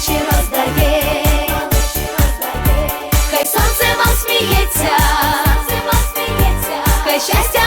малечі роздає, хай сонце вам сміється, хай щастя.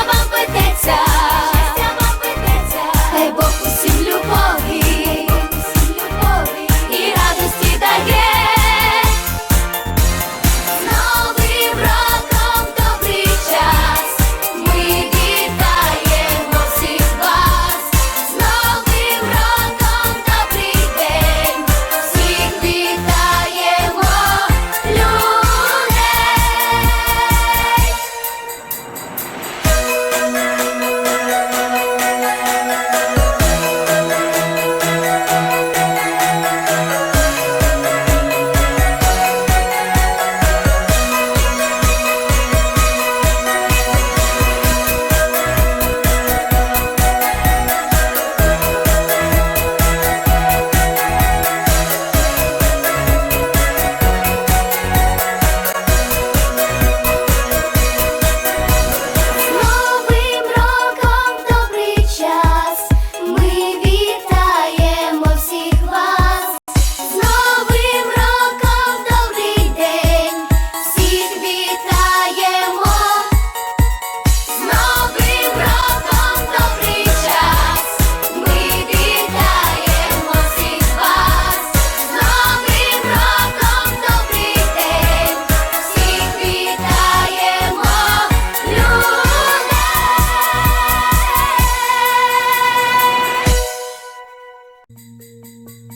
Música